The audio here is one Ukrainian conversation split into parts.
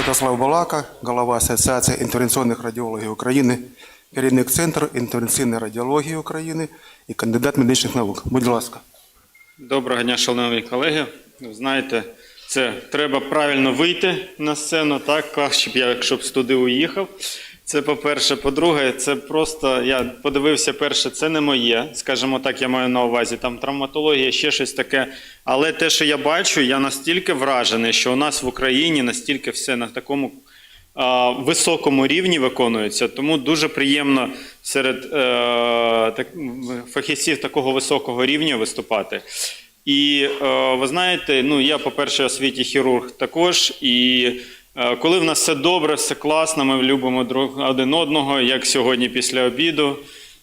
Святослав Балака, голова Асоціації інтервенційних радіологів України, керівник Центру інтервенційної радіології України і кандидат медичних наук. Будь ласка. Доброго дня, шановні колеги. Знаєте, це треба правильно вийти на сцену, так щоб я, якщо б туди уїхав. Це по-перше. По-друге, це просто я подивився перше, це не моє. Скажімо так, я маю на увазі там травматологія, ще щось таке. Але те, що я бачу, я настільки вражений, що у нас в Україні настільки все на такому а, високому рівні виконується. Тому дуже приємно серед е, так, фахівців такого високого рівня виступати. І е, ви знаєте, ну я, по-перше, освіті хірург також. І коли в нас все добре, все класно, ми любимо один одного, як сьогодні після обіду.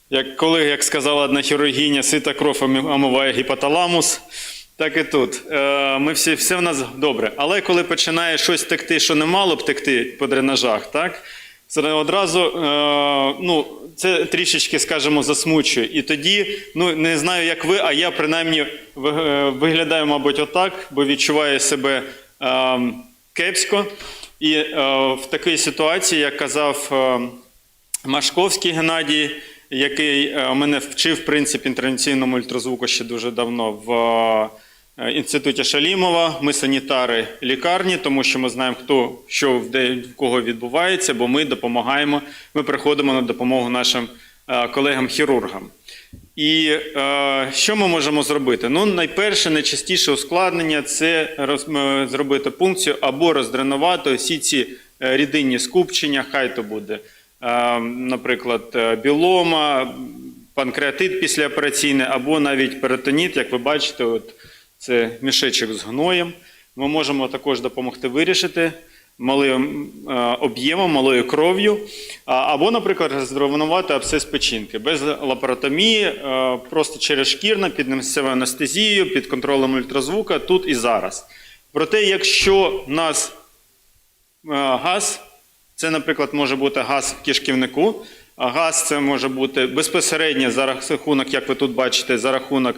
Як коли, як сказала одна хірургіня, сита кров омиває гіпоталамус. Так і тут. Е, Ми всі, все в нас добре. Але коли починає щось текти, що не мало б текти по дренажах, так? Це одразу е, ну, це трішечки, скажімо, засмучує. І тоді, ну не знаю, як ви, а я принаймні е, виглядаю, мабуть, отак, бо відчуваю себе е, кепсько. І е, в такій ситуації, як казав е, Машковський Геннадій, який е, мене вчив в принципі інтервенційному ультразвуку ще дуже давно в е, інституті Шалімова. Ми санітари лікарні, тому що ми знаємо, хто що в кого відбувається, бо ми допомагаємо. Ми приходимо на допомогу нашим колегам-хірургам. І е, що ми можемо зробити? Ну, найперше, найчастіше ускладнення це роз, е, зробити пункцію або роздренувати всі ці е, рідинні скупчення, хай то буде, е, наприклад, е, білома, панкреатит післяопераційний, або навіть перитоніт, як ви бачите, от це мішечок з гноєм. Ми можемо також допомогти вирішити малим е, об'ємом, малою кров'ю, або, наприклад, роздравнувати абсцес печінки без лапаротомії, е, просто через шкірно, під місцевою анестезією, під контролем ультразвука, тут і зараз. Проте, якщо в нас е, газ, це, наприклад, може бути газ в кишківнику, газ це може бути безпосередньо за рахунок, як ви тут бачите, за рахунок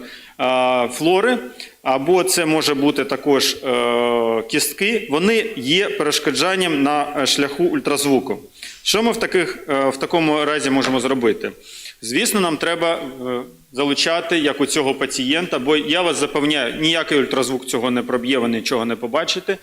флори, або це може бути також е, кістки. Вони є перешкоджанням на е, шляху ультразвуку. Що ми в, таких, е, в такому разі можемо зробити? Звісно, нам треба залучати як у цього пацієнта, бо я вас запевняю, ніякий ультразвук цього не проб'є, ви нічого не побачите.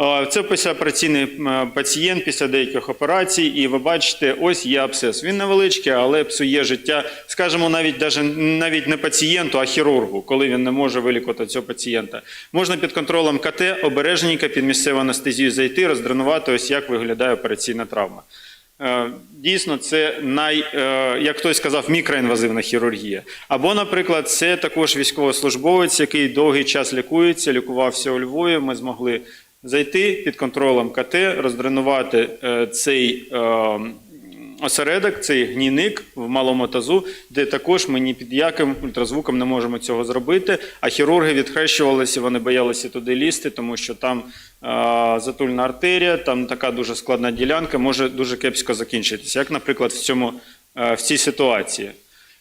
Е, Це післяопераційний е, пацієнт після деяких операцій, і ви бачите, ось є абсцес. Він невеличкий, але псує життя, скажімо, навіть навіть не пацієнту, а хірургу, коли він не може вилікувати цього пацієнта. Можна під контролем КТ обережненько під місцеву анестезію зайти, роздренувати, ось як виглядає операційна травма. Е, Дійсно, це най, як хтось сказав, мікроінвазивна хірургія. Або, наприклад, це також військовослужбовець, який довгий час лікується, лікувався у Львові. Ми змогли зайти під контролем КТ, роздренувати е, цей е, осередок, цей гнійник в малому тазу, де також ми ні під яким ультразвуком не можемо цього зробити. А хірурги відхрещувалися, вони боялися туди лізти, тому що там е, затульна артерія, там така дуже складна ділянка, може дуже кепсько закінчитися. Як, наприклад, в цьому в цій ситуації.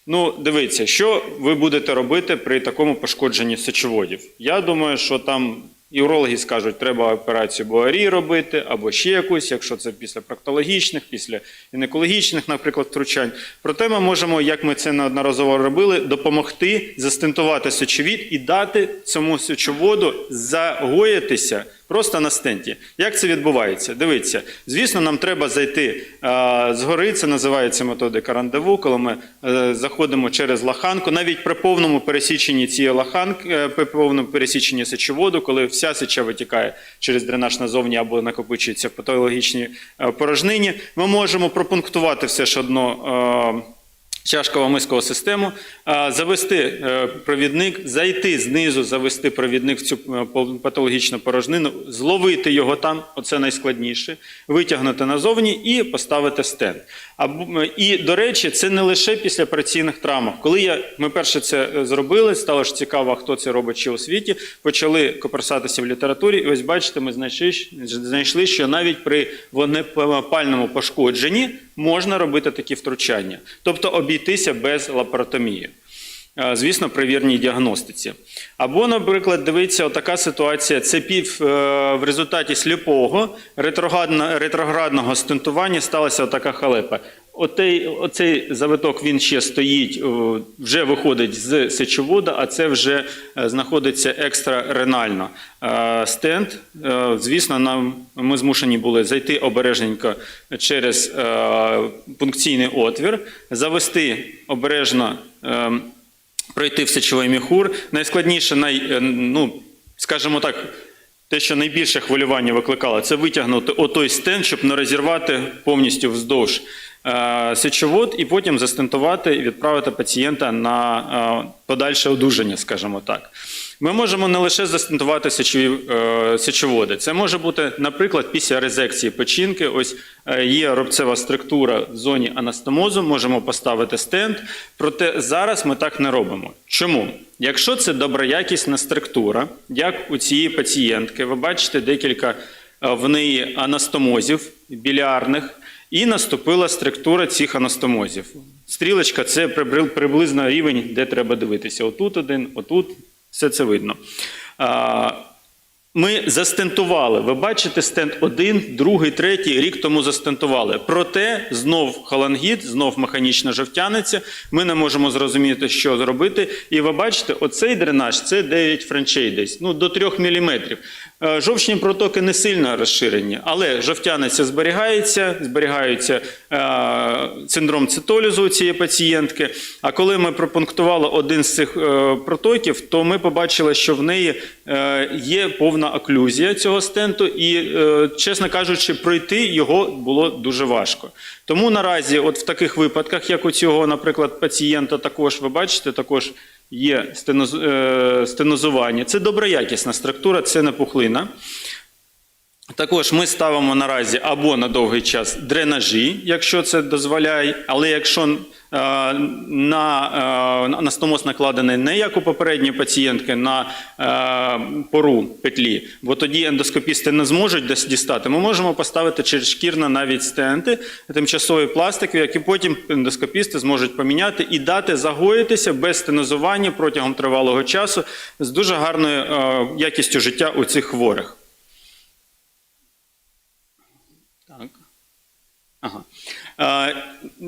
Ну, дивіться, що ви будете робити при такому пошкодженні сечоводів? Я думаю, що там і урологи скажуть, треба операцію борі робити, або ще якусь, якщо це після проктологічних, після гінекологічних, наприклад, втручань. Проте ми можемо, як ми це неодноразово робили, допомогти застентувати сечовід і дати цьому сечоводу загоїтися просто на стенті. Як це відбувається? Дивіться, звісно, нам треба зайти згори, це називається методика рандеву, коли ми е, заходимо через лаханку, навіть при повному пересіченні цієї лаханки, е, при повному пересіченні сечоводу, коли вся сеча витікає через дренаж назовні або накопичується в патологічній е, порожнині, ми можемо пропунктувати все ж одно. Чашково-мискову систему, завести е, провідник, зайти знизу, завести провідник в цю е, патологічну порожнину, зловити його там, оце найскладніше, витягнути назовні і поставити стенд. І, до речі, це не лише після операційних травм. Коли ми перше це е, зробили, стало ж цікаво, хто це робить ще у світі, почали коперсатися в літературі, і ось бачите, ми знайшли, що навіть при вогнепальному пошкодженні можна робити такі втручання, тобто обійтися без лапаротомії. е, звісно, при вірній діагностиці. Або, наприклад, дивіться, така ситуація: це пів е, в результаті сліпого ретроградного стентування сталася така халепа. Отей, оцей завиток він ще стоїть, вже виходить з сечовода, а це вже е, знаходиться екстраренально. Е, Стенд, е, звісно, нам ми змушені були зайти обережненько через е, пункційний отвір, завести обережно. е, пройти в сечовий міхур. Найскладніше, най, е, ну, скажімо так, те, що найбільше хвилювання викликало, це витягнути отой стенд, щоб не розірвати повністю вздовж е, сечовод і потім застентувати і відправити пацієнта на е, подальше одужання, скажімо так. Ми можемо не лише застентувати е, сечоводи. Це може бути, наприклад, після резекції печінки. Ось е, є рубцева структура в зоні анастомозу, можемо поставити стенд. Проте зараз ми так не робимо. Чому? Якщо це доброякісна структура, як у цієї пацієнтки, ви бачите декілька е, в неї анастомозів білярних, і наступила структура цих анастомозів. Стрілочка це приблизно рівень, де треба дивитися. Отут один, отут, все це видно. Ми застентували. Ви бачите, стенд один, другий, третій рік тому застентували. Проте знов халангіт, знов механічна жовтяниця. Ми не можемо зрозуміти, що зробити. І ви бачите, оцей дренаж це 9 франчей десь, ну до 3 мм. Жовчні протоки не сильно розширені, але жовтяниця зберігається, зберігається е, синдром цитолізу цієї пацієнтки. А коли ми пропунктували один з цих е, протоків, то ми побачили, що в неї е, є повна оклюзія цього стенту, і, е, чесно кажучи, пройти його було дуже важко. Тому наразі, от в таких випадках, як у цього, наприклад, пацієнта, також ви бачите, також є е, стенозування. Це доброякісна структура, це не пухлина. Також ми ставимо наразі або на довгий час дренажі, якщо це дозволяє, але якщо е, на е, накладений не як у попередньої пацієнтки на е, пору петлі, бо тоді ендоскопісти не зможуть дістати, ми можемо поставити через шкірно навіть стенти, тимчасові пластики, які потім ендоскопісти зможуть поміняти і дати загоїтися без стенозування протягом тривалого часу з дуже гарною якістю життя у цих хворих. Ага.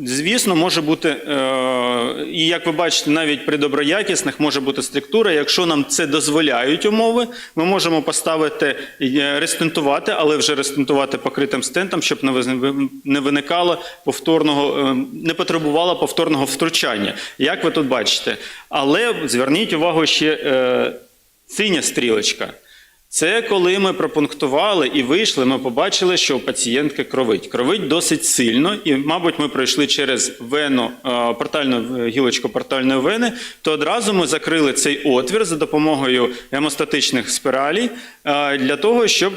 Звісно, може бути, е, і як ви бачите, навіть при доброякісних може бути структура. Якщо нам це дозволяють умови, ми можемо поставити е, рестентувати, але вже рестентувати покритим стентом, щоб не виникало повторного, е, не потребувало повторного втручання. Як ви тут бачите. Але зверніть увагу ще синя стрілочка. Це коли ми пропунктували і вийшли, ми побачили, що у пацієнтки кровить. Кровить досить сильно, і, мабуть, ми пройшли через вену, е, портальну гілочку портальної вени, то одразу ми закрили цей отвір за допомогою гемостатичних спіралей е, для того, щоб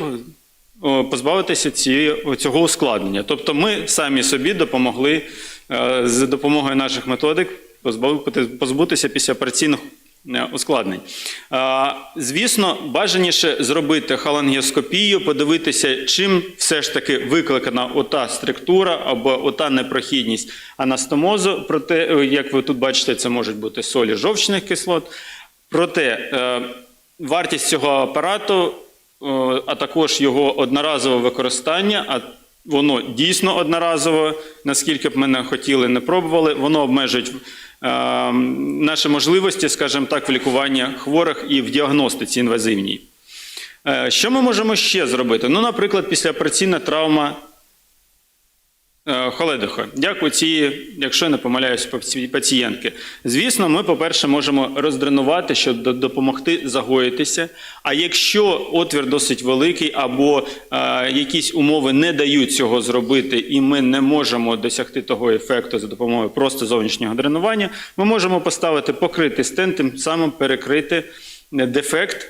позбавитися цього ускладнення. Тобто ми самі собі допомогли е, з допомогою наших методик позбутися післяопераційних е, ускладнень. Звісно, бажаніше зробити халангіоскопію, подивитися, чим все ж таки викликана ота структура або ота непрохідність анастомозу. Проте, е, як ви тут бачите, це можуть бути солі жовчних кислот. Проте е, вартість цього апарату, е, а також його одноразове використання, а воно дійсно одноразове, наскільки б ми не хотіли, не пробували, воно обмежить е, наші можливості, скажімо так, в лікуванні хворих і в діагностиці інвазивній. Е, Що ми можемо ще зробити? Ну, наприклад, післяопераційна травма Е, Холедиха, як у ці, якщо я не помиляюсь, паці- пацієнтки. Звісно, ми, по-перше, можемо роздренувати, щоб допомогти загоїтися. А якщо отвір досить великий, або е, якісь умови не дають цього зробити, і ми не можемо досягти того ефекту за допомогою просто зовнішнього дренування, ми можемо поставити покритий стенд, тим самим перекрити е, дефект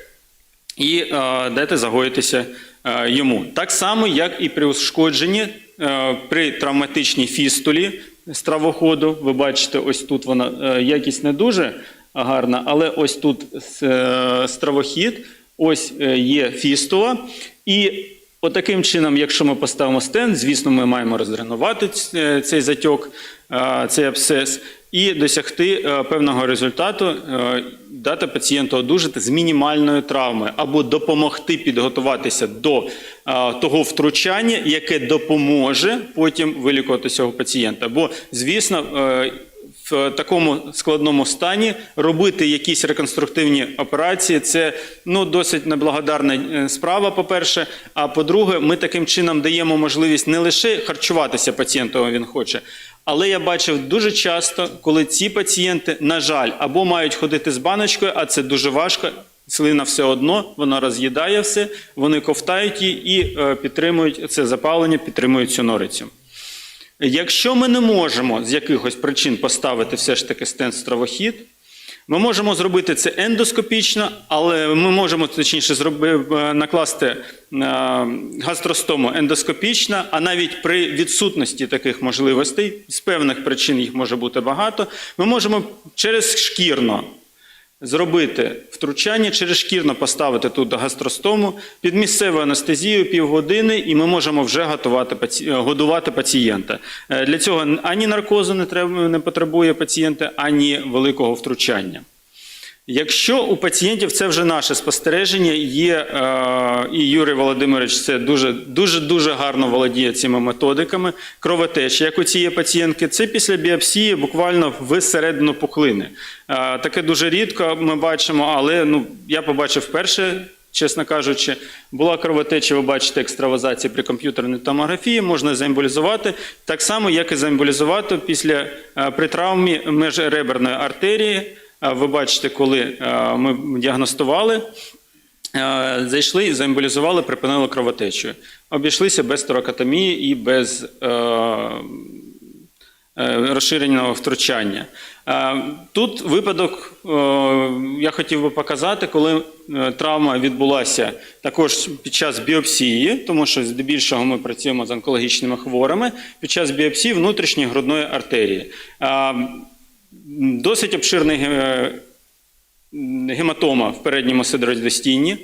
і е, дати загоїтися е, йому. Так само, як і при ушкодженні при травматичній фістулі стравоходу. Ви бачите, ось тут вона е, якість не дуже гарна, але ось тут е, стравохід, ось е, є фістула. І Отаким чином, якщо ми поставимо стенд, звісно, ми маємо роздренувати е, цей затьок, е, цей абсцес. І досягти е, певного результату, е, дати пацієнту одужати з мінімальною травмою або допомогти підготуватися до е, того втручання, яке допоможе потім вилікувати цього пацієнта. Бо, звісно, в такому складному стані робити якісь реконструктивні операції це ну досить неблагодарна справа. По-перше, а по-друге, ми таким чином даємо можливість не лише харчуватися пацієнту, він хоче. Але я бачив дуже часто, коли ці пацієнти, на жаль, або мають ходити з баночкою, а це дуже важко. Слина все одно, вона роз'їдає все, вони ковтають її і е, підтримують це запалення, підтримують цю норицю. Якщо ми не можемо з якихось причин поставити все ж таки стенд стравохід, ми можемо зробити це ендоскопічно, але ми можемо точніше зроби, е, накласти е, гастростому ендоскопічно, а навіть при відсутності таких можливостей, з певних причин їх може бути багато, ми можемо через шкірно зробити втручання, через шкірно поставити тут гастростому під місцеву анестезію півгодини, і ми можемо вже готувати, е, годувати пацієнта. Е, Для цього ані наркозу не, треба, не потребує пацієнта, ані великого втручання. Якщо у пацієнтів це вже наше спостереження, є е, і Юрій Володимирович це дуже дуже дуже гарно володіє цими методиками. Кровотеча, як у цієї пацієнтки, це після біопсії буквально в середину пухлини. Е, таке дуже рідко ми бачимо, але ну я побачив вперше. Чесно кажучи, була кровотеча, ви бачите екстравазація при комп'ютерній томографії, можна заемболізувати, так само, як і заемболізувати після е, при травмі межреберної артерії. Ви бачите, коли ми діагностували, зайшли заемболізували, припинили кровотечу. Обійшлися без торакотомії і без розширеного втручання. Тут випадок я хотів би показати, коли травма відбулася також під час біопсії, тому що здебільшого ми працюємо з онкологічними хворими, під час біопсії внутрішньої грудної артерії. Досить обширний е, гематома в передньому сидродостійні.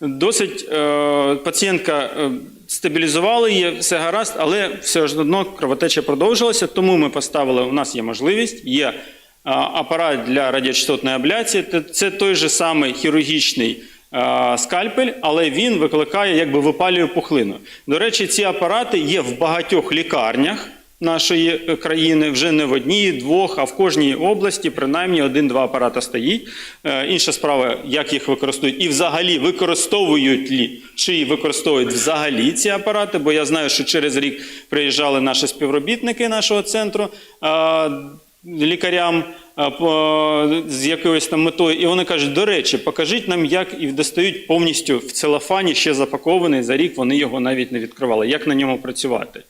Досить е, пацієнтка е, стабілізували її, все гаразд, але все ж одно кровотеча продовжилася. Тому ми поставили, у нас є можливість, є апарат для радіочастотної абляції. Це- той же самий хірургічний скальпель, але він викликає, якби випалює пухлину. До речі, ці апарати є в багатьох лікарнях нашої е, країни, вже не в одній, двох, а в кожній області принаймні один-два апарати стоїть. Е, Інша справа, як їх використовують, і взагалі використовують лі, чи використовують взагалі ці апарати, бо я знаю, що через рік приїжджали наші співробітники нашого центру. е, Лікарям з якоюсь там метою, і вони кажуть: до речі, покажіть нам, як і достають повністю в целофані ще запакований. За рік вони його навіть не відкривали. Як на ньому працювати?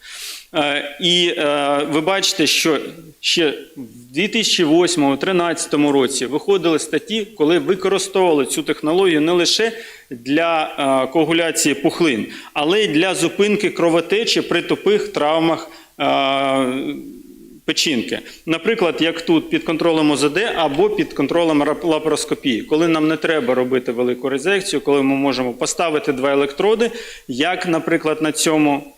Е, І е, ви бачите, що ще в 2008-2013 році виходили статті, коли використовували цю технологію не лише для е, коагуляції пухлин, але й для зупинки кровотечі при тупих травмах. Печінки, наприклад, як тут під контролем ОЗД або під контролем лапароскопії, коли нам не треба робити велику резекцію, коли ми можемо поставити два електроди, як, наприклад, на цьому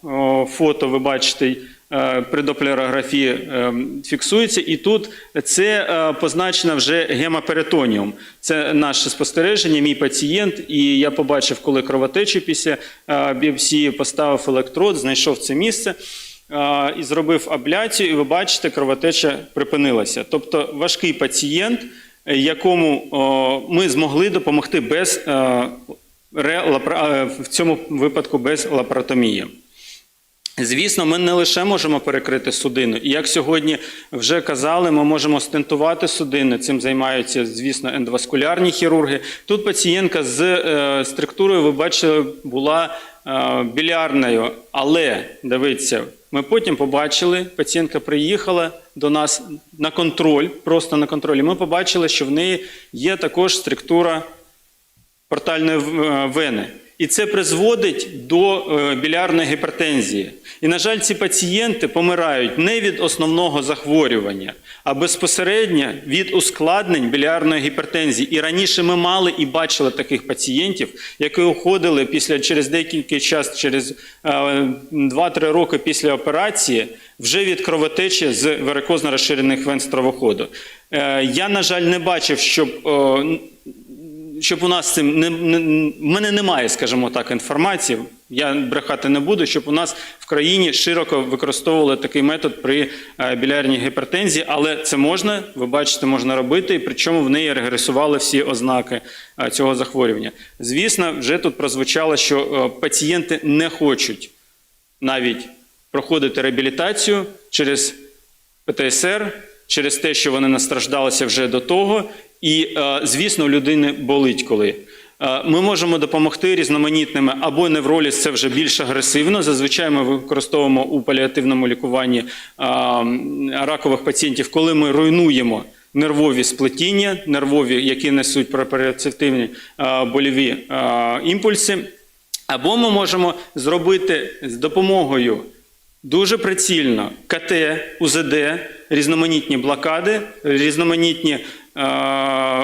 фото ви бачите. е, При доплерографії е, фіксується, і тут це е, позначено вже гемоперитоніум. Це наше спостереження, мій пацієнт. І я побачив, коли кровотечі після е, біопсії поставив електрод, знайшов це місце і зробив абляцію, і ви бачите, кровотеча припинилася. Тобто важкий пацієнт, е, якому ми змогли допомогти без е, е, в цьому випадку без лапаротомії. Звісно, ми не лише можемо перекрити судину. І як сьогодні вже казали, ми можемо стентувати судини. Цим займаються, звісно, ендоваскулярні хірурги. Тут пацієнтка з е, структурою, ви бачили, була білярною. Але дивіться, ми потім побачили, пацієнтка приїхала до нас на контроль, просто на контроль. І ми побачили, що в неї є також структура портальної е, вени. І це призводить до е, білярної гіпертензії. І, на жаль, ці пацієнти помирають не від основного захворювання, а безпосередньо від ускладнень білярної гіпертензії. І раніше ми мали і бачили таких пацієнтів, які уходили після через деякий час, через е, 2-3 роки після операції, вже від кровотечі з варикозно розширених вен стравоходу. Е, Я, на жаль, не бачив, щоб, щоб у нас цим не, не, в мене немає, скажімо так, інформації. Я брехати не буду, щоб у нас в країні широко використовували такий метод при е, білярній гіпертензії, але це можна, ви бачите, можна робити, і причому в неї регресували всі ознаки е, цього захворювання. Звісно, вже тут прозвучало, що е, пацієнти не хочуть навіть проходити реабілітацію через ПТСР, через те, що вони настраждалися вже до того. І, е, звісно, людини болить коли. Е, Ми можемо допомогти різноманітними або невроліз це вже більш агресивно. Зазвичай ми використовуємо у паліативному лікуванні е, ракових пацієнтів, коли ми руйнуємо нервові сплетіння, нервові, які несуть пропріоцептивні больові е, імпульси. Або ми можемо зробити з допомогою дуже прицільно КТ, УЗД, різноманітні блокади, різноманітні е,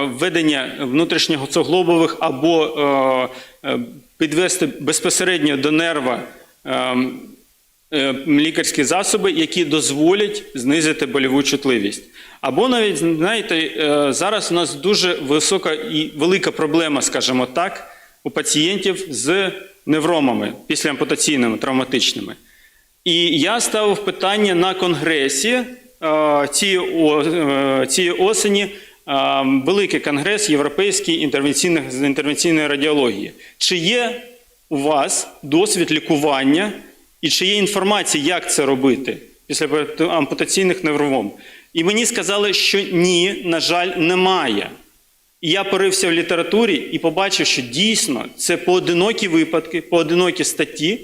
введення внутрішньоцоглобових або е, е, підвести безпосередньо до нерва лікарські засоби, які дозволять знизити больову чутливість. Або навіть, знаєте, зараз у нас дуже висока і велика проблема, скажімо так, у пацієнтів з невромами післяампутаційними, травматичними. І я ставив питання на конгресі цієї о- е, осені. е, Великий конгрес європейський інтервенційних з інтервенційної радіології. Чи є у вас досвід лікування і чи є інформація, як це робити після ампутаційних невровом? І мені сказали, що ні, на жаль, немає. І я порився в літературі і побачив, що дійсно це поодинокі випадки, поодинокі статті,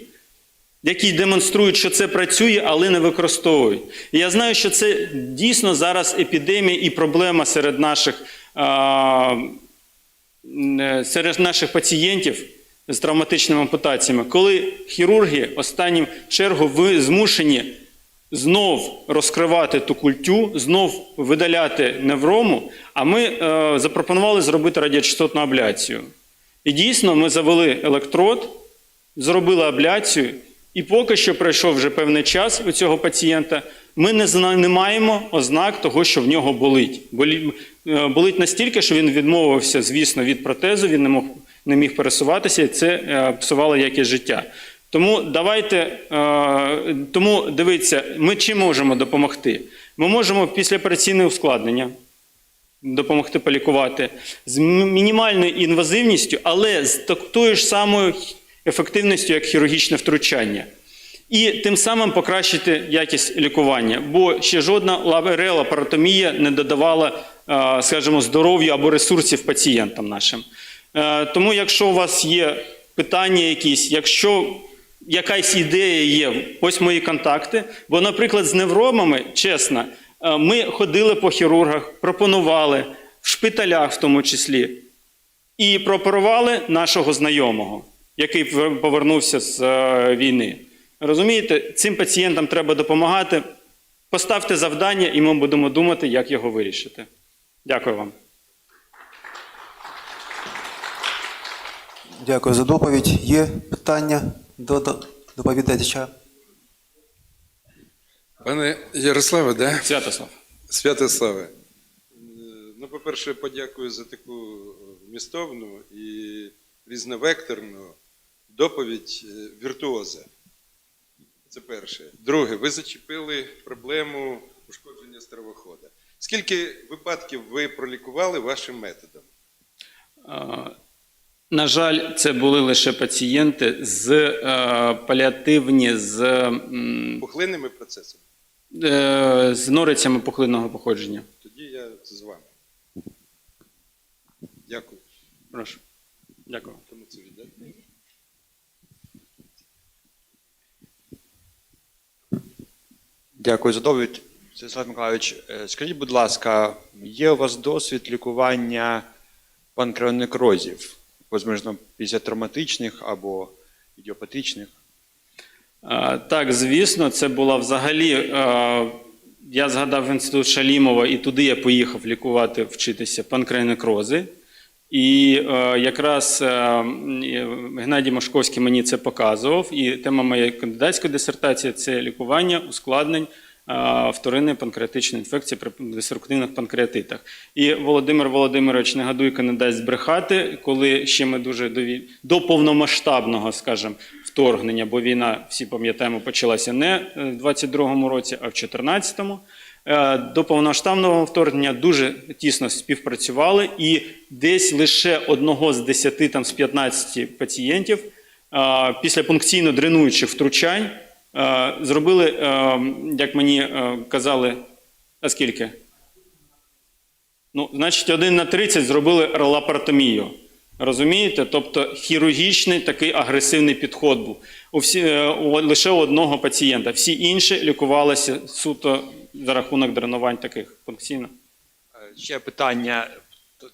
які демонструють, що це працює, але не використовують. І я знаю, що це дійсно зараз епідемія і проблема серед наших, а, е, серед наших пацієнтів з травматичними ампутаціями, коли хірурги останню чергу змушені знов розкривати ту культю, знов видаляти неврому, а ми е, запропонували зробити радіочастотну абляцію. І дійсно ми завели електрод, зробили абляцію, і поки що пройшов вже певний час у цього пацієнта, ми не, не маємо ознак того, що в нього болить. Е, Болить настільки, що він відмовився, звісно, від протезу, він не, мог, не міг пересуватися, і це е, псувало якість життя. Тому давайте, е, тому дивіться, ми чим можемо допомогти? Ми можемо післяопераційне ускладнення допомогти полікувати з мінімальною інвазивністю, але з тою ж самою ефективністю, як хірургічне втручання. І тим самим покращити якість лікування, бо ще жодна лаб- релапаротомія не додавала, е, скажімо, здоров'я або ресурсів пацієнтам нашим. Е, Тому, якщо у вас є питання якісь, якщо якась ідея є, ось мої контакти. Бо, наприклад, з невромами, чесно, е, ми ходили по хірургах, пропонували в шпиталях, в тому числі, і прооперували нашого знайомого, який повернувся з е, війни. Розумієте, цим пацієнтам треба допомагати. Поставте завдання, і ми будемо думати, як його вирішити. Дякую вам. Дякую за доповідь. Є питання до до- доповідача? Пане Ярославе, да? Святослав. Святославе. е, Ну, по-перше, подякую за таку е, вмістовну і різновекторну доповідь е, віртуоза. Це перше. Друге, ви зачепили проблему ушкодження стравохода. Скільки випадків ви пролікували вашим методом? На жаль, це були лише пацієнти з е, паліативні, з, м, Пухлинними процесами? е, з норицями пухлинного походження. Тоді я з вами. Дякую. Прошу. Дякую. Дякую за доповідь. Святослав Миколайович, е, скажіть, будь ласка, є у вас досвід лікування панкреонекрозів, можливо, після травматичних або ідіопатичних? Е, Так, звісно, це була взагалі. е, Я згадав інститут Шалімова, і туди я поїхав лікувати, вчитися панкреонекрози. І е, якраз е, м, Геннадій Машковський мені це показував. І тема моєї кандидатської дисертації це лікування ускладнень е, вторинної панкреатичної інфекції при деструктивних панкреатитах. І Володимир Володимирович Негадуйко не дасть збрехати, коли ще ми дуже до, вій- до повномасштабного, скажімо, вторгнення, бо війна, всі пам'ятаємо, почалася не е, в 22-му році, а в 14-му. Е, До повномасштабного вторгнення дуже тісно співпрацювали, і десь лише одного з 10 там, з 15 пацієнтів е, після пункційно дренуючих втручань е, зробили, як мені казали, а скільки? Ну, значить, один на 30 зробили лапаротомію. Розумієте? Тобто хірургічний такий агресивний підход був. У всі, у, лише у одного пацієнта. Всі інші лікувалися суто за рахунок дренувань таких пункційно. Е, Ще питання,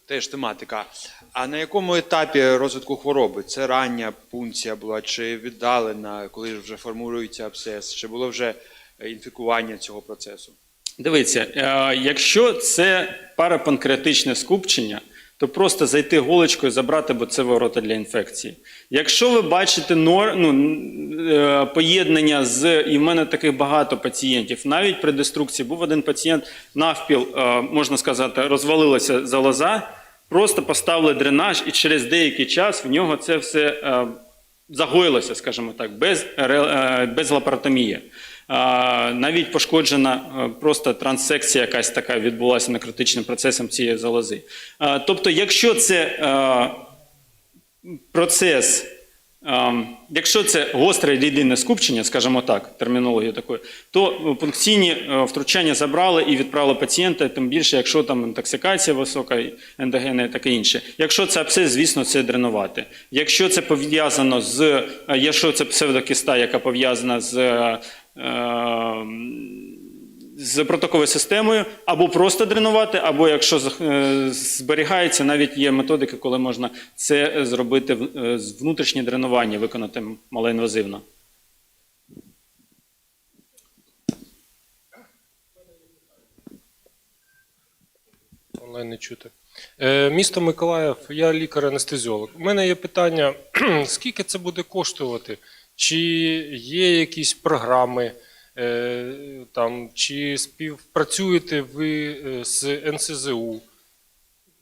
теж тематика. А на якому етапі розвитку хвороби? Це рання пункція була, чи віддалена, коли вже формується абсцес, чи було вже е, інфікування цього процесу? Дивіться, е, якщо це парапанкреатичне скупчення, то просто зайти голочкою забрати, бо це ворота для інфекції. Якщо ви бачите нор, ну, е, поєднання з, і в мене таких багато пацієнтів, навіть при деструкції був один пацієнт, навпіл, е, можна сказати, розвалилася залоза, просто поставили дренаж, і через деякий час в нього це все е, загоїлося, скажімо так, без, е, без лапаротомії. Навіть пошкоджена е, просто транссекція якась така відбулася некротичним процесом цієї залози. Тобто, якщо це е, процес, якщо це гостре рідинне скупчення, скажімо так, термінологію такою, то пункційні е, втручання забрали і відправили пацієнта, тим більше, якщо там інтоксикація висока, ендогенна і таке інше. Якщо це абсцес, звісно, це дренувати. Якщо це пов'язано з, е, якщо це псевдокиста, яка пов'язана з е, з протоковою системою, або просто дренувати, або якщо е, зберігається, навіть є методики, коли можна це зробити е, внутрішнє дренування, виконати малоінвазивно. Онлайн не чути. Е, місто Миколаїв, я лікар-анестезіолог. У мене є питання: скільки це буде коштувати? Чи є якісь програми, е, там, чи співпрацюєте ви е, з НСЗУ?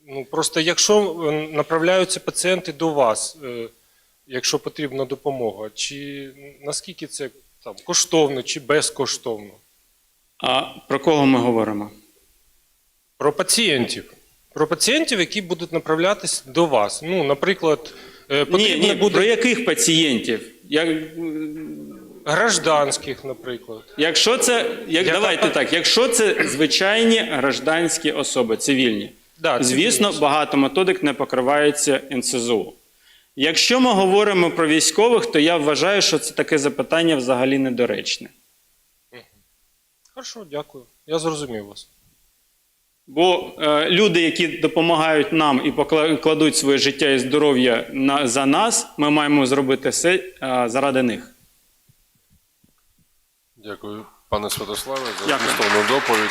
Ну, просто якщо е, направляються пацієнти до вас, е, якщо потрібна допомога, чи наскільки це там, коштовно чи безкоштовно? А про кого ми говоримо? Про пацієнтів. Про пацієнтів, які будуть направлятись до вас. Ну, наприклад, е, Ні, ні, буде про яких пацієнтів? Я, гражданських, наприклад. якщо це, як, Яка- давайте так, якщо це звичайні гражданські особи, цивільні, Да, Звісно, цивільні. багато методик не покривається НСЗУ. Якщо ми говоримо про військових, то я вважаю, що це таке запитання взагалі недоречне. Хорошо, дякую. Я зрозумів вас. Бо е, люди, які допомагають нам і кладуть своє життя і здоров'я на, за нас, ми маємо зробити все е, заради них. Дякую, пане Святославе, за змістовну доповідь.